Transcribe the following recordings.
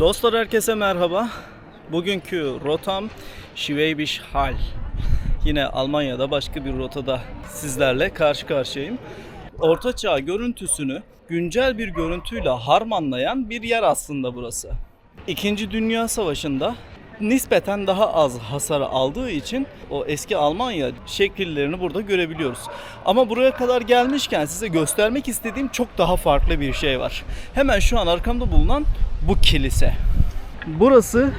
Dostlar herkese merhaba. Bugünkü rotam Schwäbisch Hall. Yine Almanya'da başka bir rotada sizlerle karşı karşıyayım. Orta çağ görüntüsünü güncel bir görüntüyle harmanlayan bir yer aslında burası. İkinci Dünya Savaşı'nda nispeten daha az hasar aldığı için o eski Almanya şekillerini burada görebiliyoruz. Ama buraya kadar gelmişken size göstermek istediğim çok daha farklı bir şey var. Hemen şu an arkamda bulunan bu kilise. Burası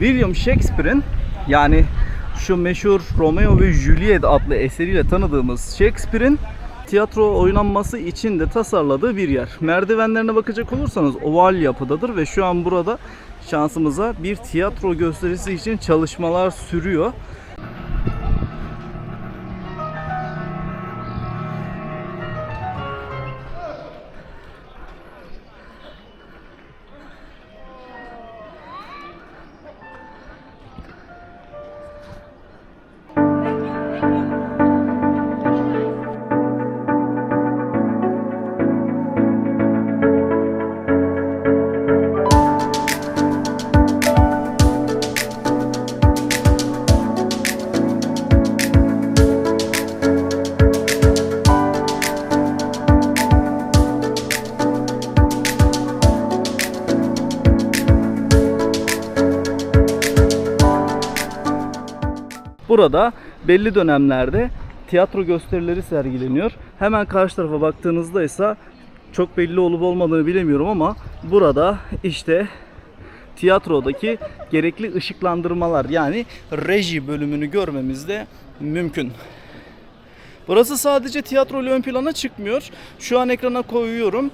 William Shakespeare'in yani şu meşhur Romeo ve Juliet adlı eseriyle tanıdığımız Shakespeare'in tiyatro oynanması için de tasarladığı bir yer. Merdivenlerine bakacak olursanız oval yapıdadır ve şu an burada şansımıza bir tiyatro gösterisi için çalışmalar sürüyor. Burada belli dönemlerde tiyatro gösterileri sergileniyor. Hemen karşı tarafa baktığınızda ise çok belli olup olmadığını bilemiyorum ama burada işte tiyatrodaki gerekli ışıklandırmalar yani reji bölümünü görmemiz de mümkün. Burası sadece tiyatro ile ön plana çıkmıyor. Şu an ekrana koyuyorum.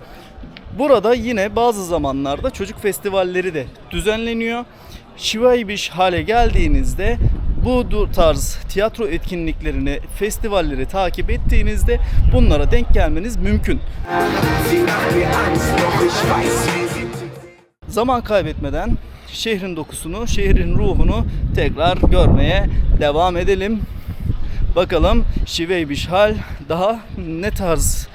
Burada yine bazı zamanlarda çocuk festivalleri de düzenleniyor. Schwäbisch hale geldiğinizde bu tarz tiyatro etkinliklerini, festivalleri takip ettiğinizde bunlara denk gelmeniz mümkün. Zaman kaybetmeden şehrin dokusunu, şehrin ruhunu tekrar görmeye devam edelim. Bakalım Schwäbisch Hall daha ne tarz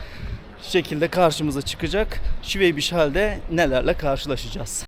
şekilde karşımıza çıkacak? Schwäbisch Hall'de nelerle karşılaşacağız?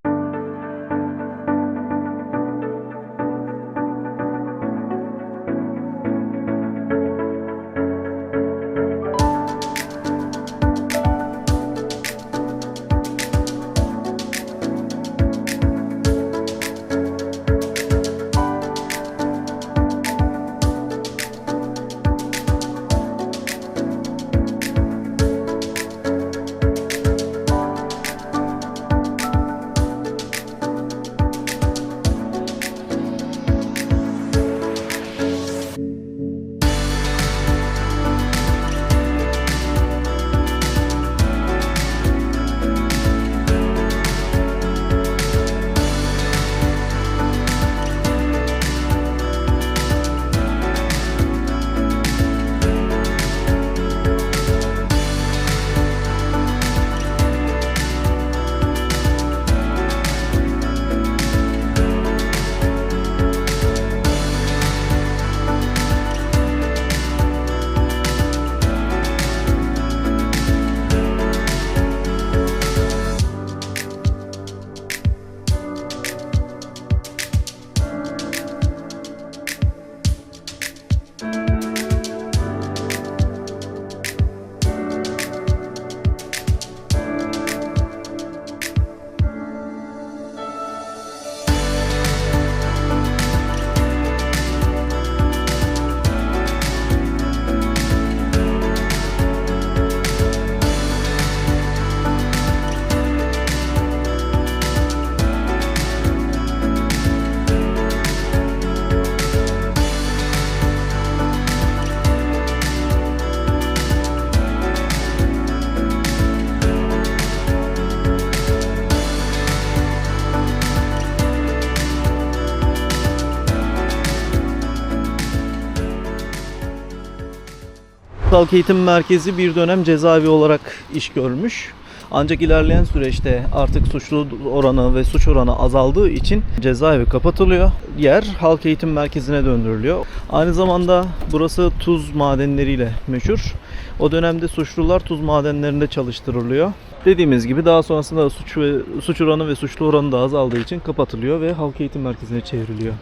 Halk Eğitim Merkezi bir dönem cezaevi olarak iş görmüş. Ancak ilerleyen süreçte artık suçlu oranı ve suç oranı azaldığı için cezaevi kapatılıyor. Yer halk eğitim merkezine döndürülüyor. Aynı zamanda burası tuz madenleriyle meşhur. O dönemde suçlular tuz madenlerinde çalıştırılıyor. Dediğimiz gibi daha sonrasında suç ve suç oranı ve suçlu oranı da azaldığı için kapatılıyor ve halk eğitim merkezine çevriliyor.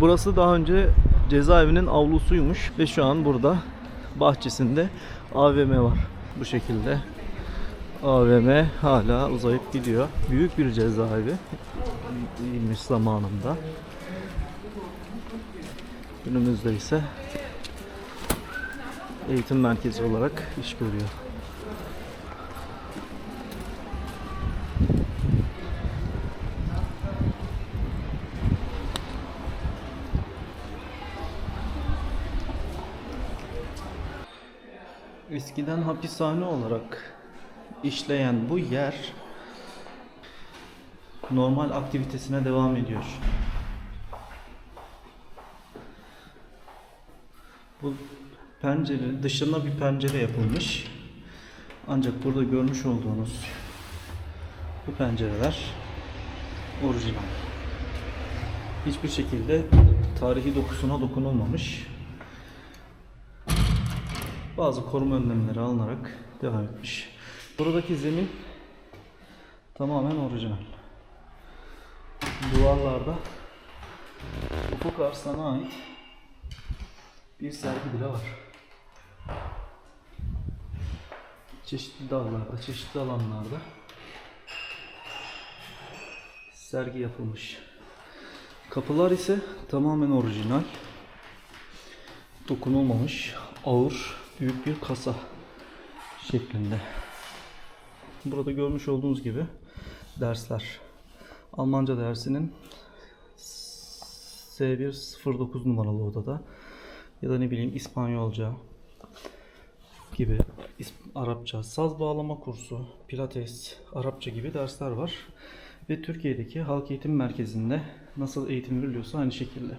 Burası daha önce cezaevinin avlusuymuş ve şu an burada bahçesinde AVM var. Bu şekilde. AVM hala uzayıp gidiyor. Büyük bir cezaevi iyiymiş zamanında. Günümüzde ise eğitim merkezi olarak iş görüyor. Eskiden hapishane olarak işleyen bu yer normal aktivitesine devam ediyor. Bu pencere dışına bir pencere yapılmış. Ancak burada görmüş olduğunuz bu pencereler orijinal. Hiçbir şekilde tarihi dokusuna dokunulmamış. Bazı koruma önlemleri alınarak devam etmiş. Buradaki zemin tamamen orijinal. Duvarlarda Ufuk Arslan'a ait bir sergi bile var. Çeşitli dağlarda, çeşitli alanlarda sergi yapılmış. Kapılar ise tamamen orijinal. Dokunulmamış, ağır, büyük bir kasa şeklinde. Burada görmüş olduğunuz gibi dersler. Almanca dersinin S109 numaralı odada ya da ne bileyim İspanyolca gibi Arapça, saz bağlama kursu, pilates, Arapça gibi dersler var. Ve Türkiye'deki halk eğitim merkezinde nasıl eğitim veriliyorsa aynı şekilde.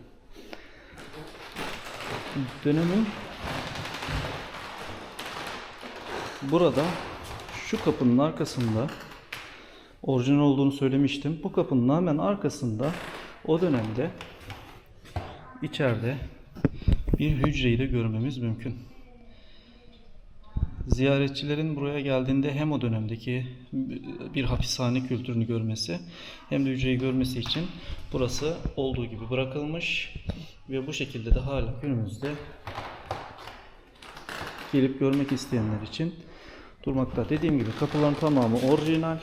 Dönemin burada şu kapının arkasında orijinal olduğunu söylemiştim. Bu kapının hemen arkasında o dönemde içeride bir hücreyi de görmemiz mümkün. Ziyaretçilerin buraya geldiğinde hem o dönemdeki bir hapishane kültürünü görmesi hem de hücreyi görmesi için burası olduğu gibi bırakılmış ve bu şekilde de hala günümüzde gelip görmek isteyenler için durmakta. Dediğim gibi kapıların tamamı orijinal.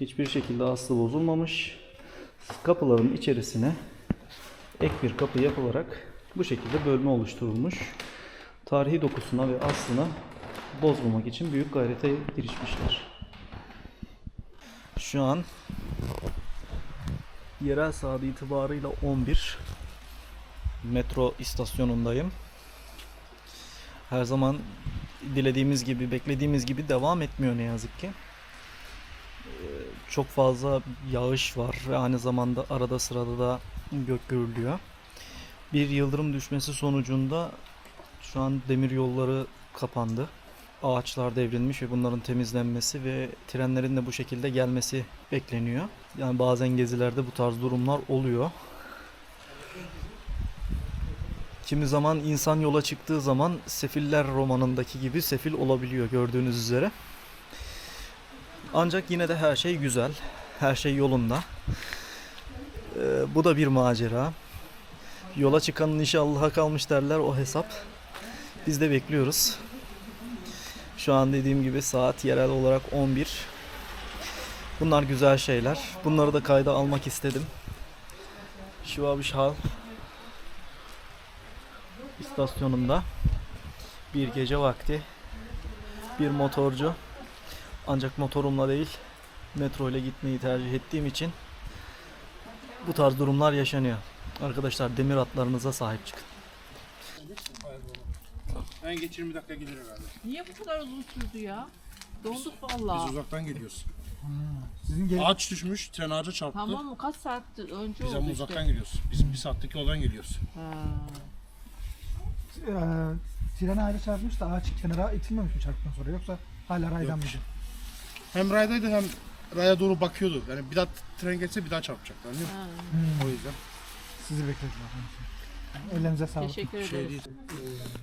Hiçbir şekilde aslı bozulmamış. Kapıların içerisine ek bir kapı yapılarak bu şekilde bölme oluşturulmuş. Tarihi dokusuna ve aslına bozmamak için büyük gayrete girişmişler. Şu an yerel saat itibarıyla 11 metro istasyonundayım. Her zaman dilediğimiz gibi, beklediğimiz gibi devam etmiyor ne yazık ki. Ee, Çok fazla yağış var ve aynı zamanda arada sırada da gök gürülüyor. Bir yıldırım düşmesi sonucunda şu an demir yolları kapandı. Ağaçlar devrilmiş ve bunların temizlenmesi ve trenlerin de bu şekilde gelmesi bekleniyor. Yani bazen gezilerde bu tarz durumlar oluyor. Kimi zaman insan yola çıktığı zaman Sefiller romanındaki gibi sefil olabiliyor gördüğünüz üzere. Ancak yine de her şey güzel. Her şey yolunda. Ee, bu da bir macera. Yola çıkanın işi Allah'a kalmış derler o hesap. Biz de bekliyoruz. Şu an dediğim gibi saat yerel olarak 11. Bunlar güzel şeyler. Bunları da kayda almak istedim. Şivabişhal istasyonunda bir gece vakti bir motorcu ancak motorumla değil metro ile gitmeyi tercih ettiğim için bu tarz durumlar yaşanıyor. Arkadaşlar demir atlarınıza sahip çıkın. En geç 20 dakika gelir herhalde. Niye bu kadar uzun sürdü ya? Donduk Biz vallahi. uzaktan geliyoruz. Sizin gel Ağaç düşmüş, tren ağaca çarptı. Tamam mı? Kaç saat önce Biz oldu ama işte. uzaktan geliyoruz. Biz bir saatlik yoldan geliyoruz. Ha. E, ayrı çarpmış da ağaç kenara itilmemiş mi çarptıktan sonra yoksa hala raydan mıydı? Hem raydaydı hem raya doğru bakıyordu. Yani bir daha tren geçse bir daha çarpacaklar. Anlıyor musun? Hmm, O yüzden. sizi beklediler. Ellerinize sağlık. Teşekkür Şey ederiz. değil.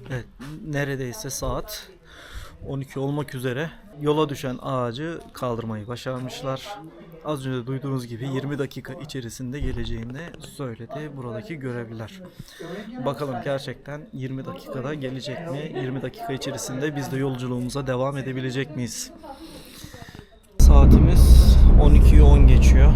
Evet, neredeyse saat 12 olmak üzere yola düşen ağacı kaldırmayı başarmışlar. Az önce duyduğunuz gibi 20 dakika içerisinde geleceğini söyledi buradaki görevliler. Bakalım gerçekten 20 dakikada gelecek mi? 20 dakika içerisinde biz de yolculuğumuza devam edebilecek miyiz? Saatimiz 12'yi 10 geçiyor.